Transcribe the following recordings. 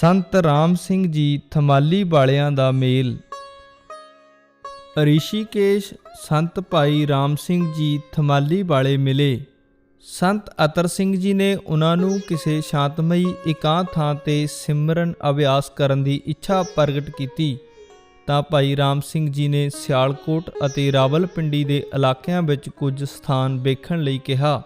ਸੰਤ ਰਾਮ ਸਿੰਘ ਜੀ ਥਮਾਲੀ ਵਾਲਿਆਂ ਦਾ ਮੇਲ। ਰਿਸ਼ੀਕੇਸ਼ ਸੰਤ ਭਾਈ ਰਾਮ ਸਿੰਘ ਜੀ ਥਮਾਲੀ ਵਾਲੇ ਮਿਲੇ। ਸੰਤ ਅਤਰ ਸਿੰਘ ਜੀ ਨੇ ਉਹਨਾਂ ਨੂੰ ਕਿਸੇ ਸ਼ਾਂਤਮਈ ਇਕਾਂਤ ਥਾਂ ਤੇ ਸਿਮਰਨ ਅਭਿਆਸ ਕਰਨ ਦੀ ਇੱਛਾ ਪ੍ਰਗਟ ਕੀਤੀ। ਤਾਂ ਭਾਈ ਰਾਮ ਸਿੰਘ ਜੀ ਨੇ ਸਿਆਲਕੋਟ ਅਤੇ ਰਾਵਲਪਿੰਡੀ ਦੇ ਇਲਾਕਿਆਂ ਵਿੱਚ ਕੁਝ ਸਥਾਨ ਵੇਖਣ ਲਈ ਕਿਹਾ।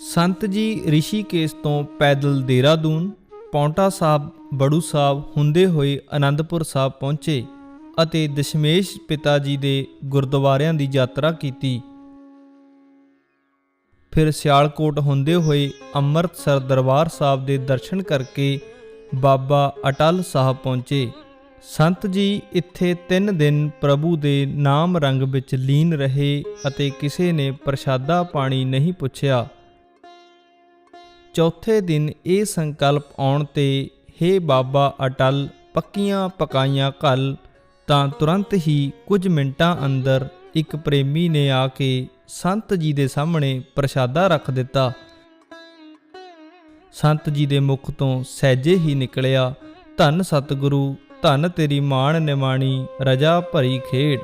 ਸੰਤ ਜੀ ਰਿਸ਼ੀਕੇਸ਼ ਤੋਂ ਪੈਦਲ ਦੇਹਰਾਦੂਨ, ਪੌਂਟਾ ਸਾਹਿਬ, ਬੜੂ ਸਾਹਿਬ ਹੁੰਦੇ ਹੋਏ ਆਨੰਦਪੁਰ ਸਾਹਿਬ ਪਹੁੰਚੇ ਅਤੇ ਦਸ਼ਮੇਸ਼ ਪਿਤਾ ਜੀ ਦੇ ਗੁਰਦੁਆਰਿਆਂ ਦੀ ਯਾਤਰਾ ਕੀਤੀ। ਫਿਰ ਸਿਆਲਕੋਟ ਹੁੰਦੇ ਹੋਏ ਅੰਮ੍ਰਿਤਸਰ ਦਰਬਾਰ ਸਾਹਿਬ ਦੇ ਦਰਸ਼ਨ ਕਰਕੇ ਬਾਬਾ ਅਟਲ ਸਾਹਿਬ ਪਹੁੰਚੇ। ਸੰਤ ਜੀ ਇੱਥੇ 3 ਦਿਨ ਪ੍ਰਭੂ ਦੇ ਨਾਮ ਰੰਗ ਵਿੱਚ ਲੀਨ ਰਹੇ ਅਤੇ ਕਿਸੇ ਨੇ ਪ੍ਰਸ਼ਾਦਾ ਪਾਣੀ ਨਹੀਂ ਪੁੱਛਿਆ। ਚੌਥੇ ਦਿਨ ਇਹ ਸੰਕਲਪ ਆਉਣ ਤੇ हे ਬਾਬਾ ਅਟਲ, ਪੱਕੀਆਂ ਪਕਾਈਆਂ ਘਲ, ਤਾਂ ਤੁਰੰਤ ਹੀ ਕੁਝ ਮਿੰਟਾਂ ਅੰਦਰ ਇੱਕ ਪ੍ਰੇਮੀ ਨੇ ਆ ਕੇ ਸੰਤ ਜੀ ਦੇ ਸਾਹਮਣੇ ਪ੍ਰਸ਼ਾਦਾ ਰੱਖ ਦਿੱਤਾ। ਸੰਤ ਜੀ ਦੇ ਮੁਖ ਤੋਂ ਸਹਿਜੇ ਹੀ ਨਿਕਲਿਆ, ਧੰਨ ਸਤਿਗੁਰੂ, ਧੰਨ ਤੇਰੀ ਮਾਣ ਨਿਮਾਣੀ ਰਜਾ ਭਰੀ ਖੇਡ।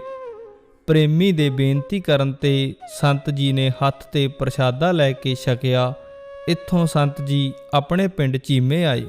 ਪ੍ਰੇਮੀ ਦੇ ਬੇਨਤੀ ਕਰਨ ਤੇ ਸੰਤ ਜੀ ਨੇ ਹੱਥ ਤੇ ਪ੍ਰਸ਼ਾਦਾ ਲੈ ਕੇ ਛਕਿਆ। ਇੱਥੋਂ ਸੰਤ ਜੀ ਆਪਣੇ ਪਿੰਡ ਚੀਮੇ ਆਏ।